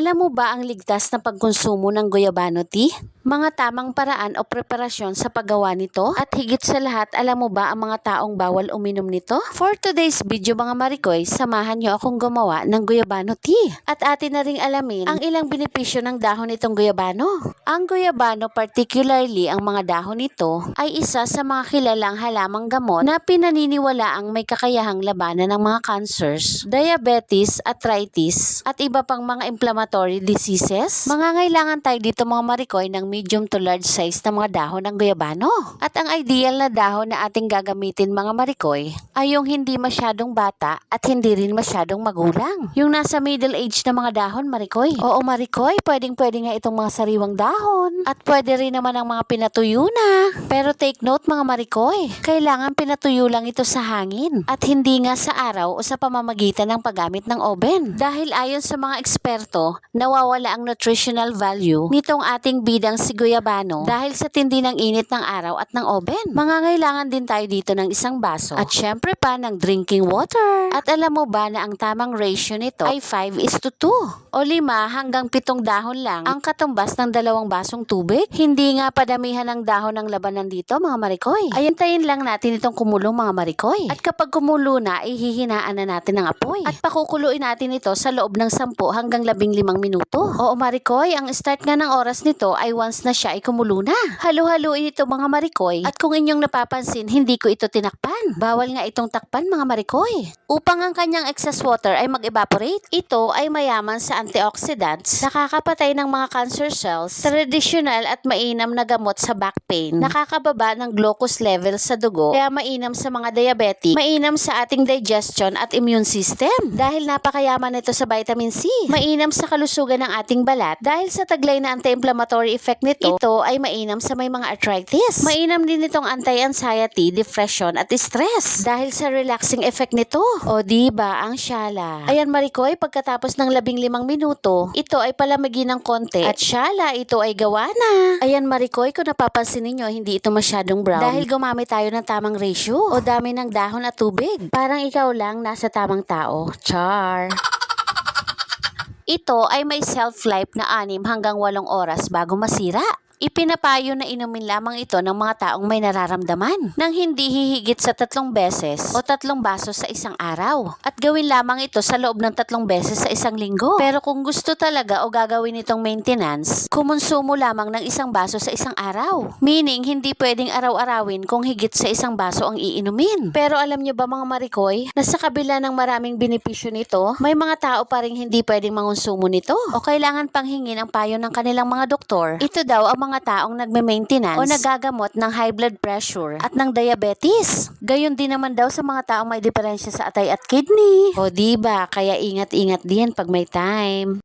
Alam mo ba ang ligtas na pagkonsumo ng guyabano tea? Mga tamang paraan o preparasyon sa paggawa nito? At higit sa lahat, alam mo ba ang mga taong bawal uminom nito? For today's video mga marikoy, samahan niyo akong gumawa ng guyabano tea. At atin na ring alamin ang ilang benepisyo ng dahon nitong guyabano. Ang guyabano, particularly ang mga dahon nito, ay isa sa mga kilalang halamang gamot na pinaniniwala ang may kakayahang labanan ng mga cancers, diabetes, arthritis, at iba pang mga inflammatory diseases. Mangangailangan tayo dito mga marikoy ng medium to large size na mga dahon ng guyabano. At ang ideal na dahon na ating gagamitin mga marikoy ay yung hindi masyadong bata at hindi rin masyadong magulang. Yung nasa middle age na mga dahon marikoy. Oo marikoy, pwedeng pwede nga itong mga sariwang dahon. At pwede rin naman ang mga pinatuyo na. Pero take note mga marikoy, kailangan pinatuyo lang ito sa hangin at hindi nga sa araw o sa pamamagitan ng paggamit ng oven. Dahil ayon sa mga eksperto, nawawala ang nutritional value nitong ating bidang si Guyabano dahil sa tindi ng init ng araw at ng oven. Mangangailangan din tayo dito ng isang baso at syempre pa ng drinking water. At alam mo ba na ang tamang ratio nito ay 5 is to 2 o 5 hanggang 7 dahon lang ang katumbas ng dalawang basong tubig. Hindi nga padamihan ng dahon ng labanan dito mga marikoy. Ayantayin lang natin itong kumulong mga marikoy. At kapag kumulo na, ihihinaan na natin ng apoy. At pakukuluin natin ito sa loob ng 10 hanggang 15 minuto. Oo marikoy, ang start nga ng oras nito ay once na siya ay kumulo na. Halu-haluin ito mga marikoy. At kung inyong napapansin, hindi ko ito tinakpan. Bawal nga itong takpan mga marikoy. Upang ang kanyang excess water ay mag-evaporate, ito ay mayaman sa antioxidants, nakakapatay ng mga cancer cells, traditional at mainam na gamot sa back pain, nakakababa ng glucose level sa dugo, kaya mainam sa mga diabetic, mainam sa ating digestion at immune system dahil napakayaman nito sa vitamin C, mainam sa kalusugan ng ating balat dahil sa taglay na anti-inflammatory effect nito, ito ay mainam sa may mga arthritis. Mainam din itong anti-anxiety, depression at stress dahil sa relaxing effect nito. O di ba ang syala? Ayan Marikoy, pagkatapos ng labing limang minuto, ito ay palamigin ng konti at syala, ito ay gawa na. Ayan Marikoy, kung napapansin ninyo, hindi ito masyadong brown dahil gumamit tayo ng tamang ratio o dami ng dahon at tubig. Parang ikaw lang nasa tamang tao. Char! Ito ay may shelf-life na 6 hanggang 8 oras bago masira. Ipinapayo na inumin lamang ito ng mga taong may nararamdaman nang hindi hihigit sa tatlong beses o tatlong baso sa isang araw. At gawin lamang ito sa loob ng tatlong beses sa isang linggo. Pero kung gusto talaga o gagawin itong maintenance, kumonsumo lamang ng isang baso sa isang araw. Meaning, hindi pwedeng araw-arawin kung higit sa isang baso ang iinumin. Pero alam nyo ba mga marikoy, na sa kabila ng maraming benepisyo nito, may mga tao pa rin hindi pwedeng mangonsumo nito o kailangan pang hingin ang payo ng kanilang mga doktor. Ito daw ang mga taong nagme-maintenance o nagagamot ng high blood pressure at ng diabetes. Gayon din naman daw sa mga taong may diferensya sa atay at kidney. O di ba, kaya ingat-ingat din pag may time.